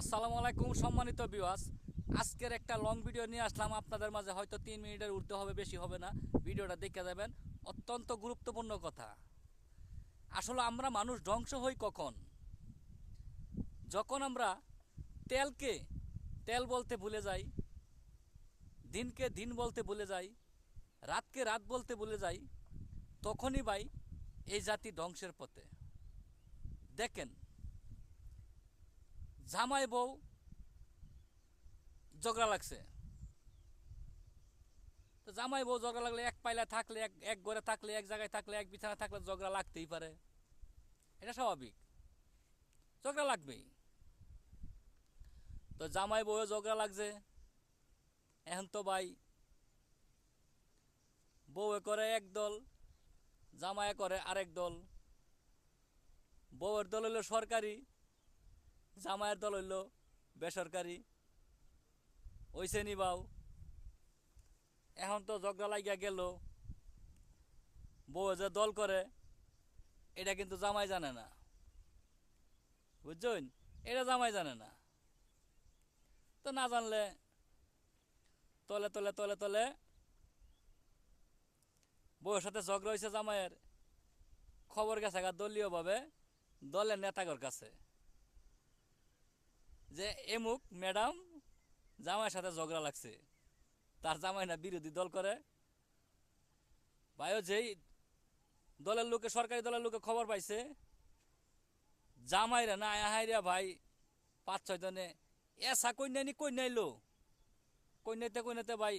আসসালামু আলাইকুম সম্মানিত বিওয়াস আজকের একটা লং ভিডিও নিয়ে আসলাম। আপনাদের মাঝে হয়তো তিন মিনিটের উঠতে হবে, বেশি হবে না। ভিডিওটা দেখে যাবেন। অত্যন্ত গুরুত্বপূর্ণ কথা। আসলে আমরা মানুষ ধ্বংস হই কখন? যখন আমরা তেলকে তেল বলতে ভুলে যাই, দিনকে দিন বলতে ভুলে যাই, রাতকে রাত বলতে ভুলে যাই, তখনই ভাই এই জাতি ধ্বংসের পথে। দেখেন জামাই বউ ঝগড়া লাগছে। তো জামাই বউ ঝগড়া লাগলে এক পাইলা থাকলে, এক এক ঘরে থাকলে, এক জায়গায় থাকলে, এক বিছানা থাকলে ঝগড়া লাগতেই পারে। এটা স্বাভাবিক। ঝগড়া লাগবেই। তো জামাই বউয়ে ঝগড়া লাগছে। এখন তো ভাই বউয়ে করে এক দল জামায়ে করে আরেক দল। বউয়ের দল হলো সরকারি। জামায়ের দল হইল, বেসরকারি ওইসে নিবাও এখন তো ঝগড়া লাগিয়া গেল। বউ যে দল করে, এটা কিন্তু জামাই জানে না। বুঝছেন? এটা জামাই জানে না। তো না জানলে তলে তলে তলে তলে বউয়ের সাথে ঝগড়া হয়েছে জামাইয়ের। খবর গেছে দলীয়ভাবে দলের নেতাগর কাছে। যে এমুক ম্যাডাম জামাইয়ের সাথে ঝগড়া লাগছে। তার জামাই না বিরোধী দল করে। ভাইও যেই দলের লোকে, সরকারি দলের লোকে খবর পাইছে, জামাইরা না আহাইরা ভাই পাঁচ ছয় জনে এসা কন্যানি কন্যাইলো? কন্যাতে কন্যাতে ভাই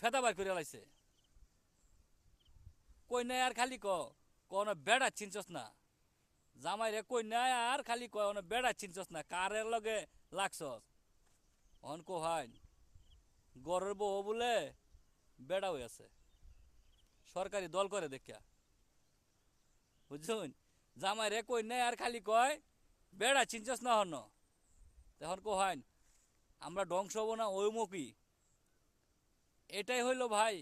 ফেদা বার করে লাইছে। কন্যায় আর খালি ক কোন বেড়া চিনছস না। জামাই রে কই নাই আর খালি কয়, অনে বেড়া চিনছস না, কারের লগে লাগছস? অন কো হয় গরের বউ বলে বেড়া হয়ে আছে সরকারি দল করে দেখিয়া। বুঝছুন জামাই রে কই নাই আর খালি কয়, বেড়া চিনছস না হন? তখন কো হয় আমরা ধ্বংস হব না ওই মুখী। এটাই হইল ভাই,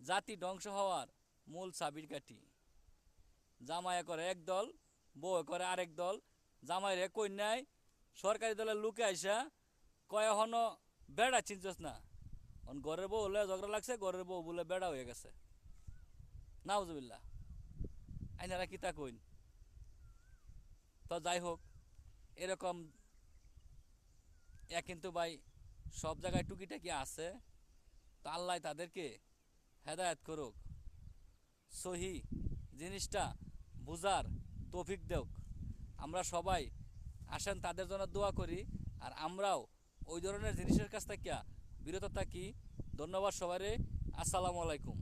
জাতি ধ্বংস হওয়ার মূল চাবির কাঠি। জামাই করে এক দল বউ করে আরেক দল। জামাই রে কন্যায় সরকারি দলের লোকে আইসা কয় এখনও বেড়া চিনছস না? অন ঘরের বউ হলে ঝগড়া লাগছে, ঘরের বউ বলে বেড়া হয়ে গেছে। নাউজুবিল্লা আইনারা কিতা কইন? তো যাই হোক, এরকম এ কিন্তু ভাই সব জায়গায় টুকিটাকি আছে। তো আল্লাহ তাদেরকে হেদায়েত করুক। সহি জিনিসটা বুঝার তৌফিক দেওক আমরা সবাই আসেন, তাদের জন্য দোয়া করি। আর আমরাও ওই ধরনের জিনিসের কাছ থেকে বিরত থাকি। ধন্যবাদ সবারে আসসালামু আলাইকুম।